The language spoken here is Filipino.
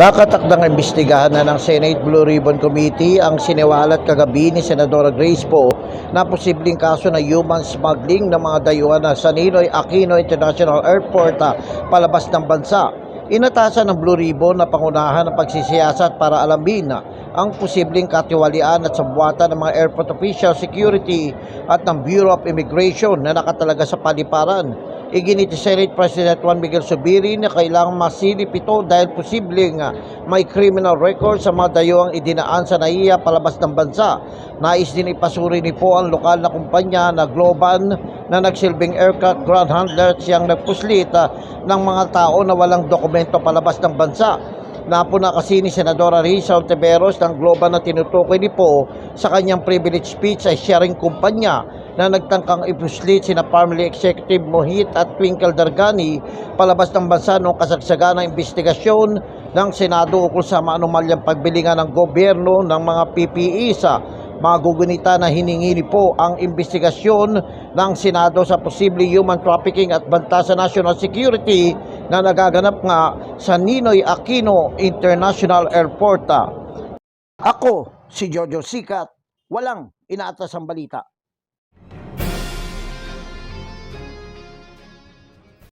Nakatakdang imbestigahan na ng Senate Blue Ribbon Committee ang siniwalat kagabi ni Senadora Grace Poe na posibleng kaso na human smuggling ng mga dayuhan na sa Ninoy Aquino International Airport ah, palabas ng bansa. Inatasan ng Blue Ribbon na pangunahan ng pagsisiyasat para alamin ang posibleng katiwalian at sabuatan ng mga airport official security at ng Bureau of Immigration na nakatalaga sa paliparan. Iginit ni Senate President Juan Miguel Subiri na kailangang masilip ito dahil posibleng ah, may criminal record sa mga dayuhang idinaan sa NAIA palabas ng bansa. Nais din ipasuri ni po ang lokal na kumpanya na Globan na nagsilbing aircraft ground handler siyang nagpuslit ah, ng mga tao na walang dokumento palabas ng bansa. Napuna kasi ni Senadora Risa Ontiveros ng Globan na tinutukoy ni Po sa kanyang privilege speech ay sharing kumpanya na nagtangkang ipuslit sina Family Executive Mohit at Twinkle Dargani palabas ng bansa noong kasagsagan ng investigasyon ng Senado ukol sa maanumalyang pagbilingan ng gobyerno ng mga PPE sa mga gugunita na hiningi ni po ang investigasyon ng Senado sa posible human trafficking at banta sa national security na nagaganap nga sa Ninoy Aquino International Airport. Ako, si Jojo Sikat, walang inaatas ang balita.